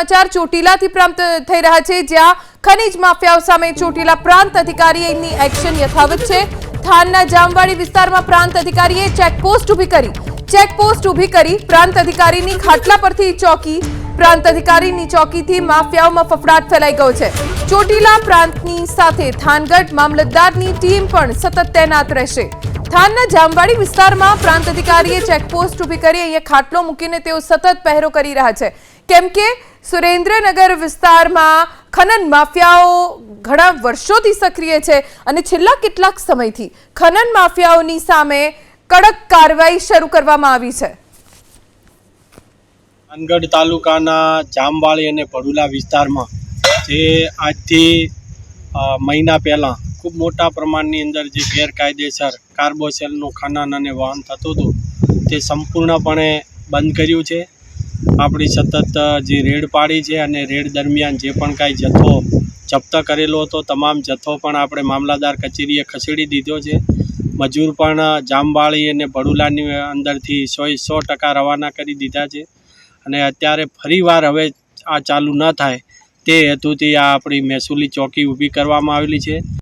સમાચાર ચોટીલાથી પ્રાપ્ત થઈ રહ્યા છે, જ્યાં ખનીજ માફિયાઓ સામે ચોટીલા પ્રાંત અધિકારીની એક્શન યથાવત છે. થાનના જામવાડી વિસ્તારમાં પ્રાંત અધિકારીએ ચેકપોસ્ટ ઊભી કરી. ચેકપોસ્ટ ઊભી કરી પ્રાંત અધિકારીની ખાટલા પરથી ચોકી. પ્રાંત અધિકારીની ચોકીથી માફિયાઓમાં ફફડાટ ફેલાઈ ગયો છે. ચોટીલા પ્રાંતની સાથે થાનગઢ મામલતદારની ટીમ પણ સતત તૈનાત રહેશે. થાનના જામવાડી વિસ્તારમાં પ્રાંત અધિકારીએ ચેકપોસ્ટ ઊભી કરી. અહીંયા ખાટલો મૂકીને તેઓ સતત પહેરો કરી રહ્યા છે. કેમ કે સુરેન્દ્રનગર વિસ્તારમાં ખનન માફિયાઓ ઘણા વર્ષોથી સક્રિય છે અને છેલ્લા કેટલાક સમયથી ખનન માફિયાઓની સામે કડક કાર્યવાહી શરૂ કરવામાં આવી છે. માનગઢ તાલુકાના જામવાળી અને ભડુલા વિસ્તારમાં જે આજથી મહિના પહેલાં ખૂબ મોટા પ્રમાણની અંદર જે ગેરકાયદેસર કાર્બોસેલનું ખનન અને વહન થતું હતું તે સંપૂર્ણપણે બંધ કર્યું છે. આપણી સતત જે રેડ પાડી છે અને રેડ દરમિયાન જે પણ કાંઈ જથ્થો જપ્ત કરેલો હતો, તમામ જથ્થો પણ આપણે મામલાદાર કચેરીએ ખસેડી દીધો છે. મજૂર પણ જામવાળી અને ભડુલાની અંદરથી સો સો ટકા રવાના કરી દીધા છે. અને અત્યારે ફરીવાર હવે આ ચાલુ ન થાય તે હેતુથી આ આપણી મહેસૂલી ચોકી ઊભી કરવામાં આવેલી છે.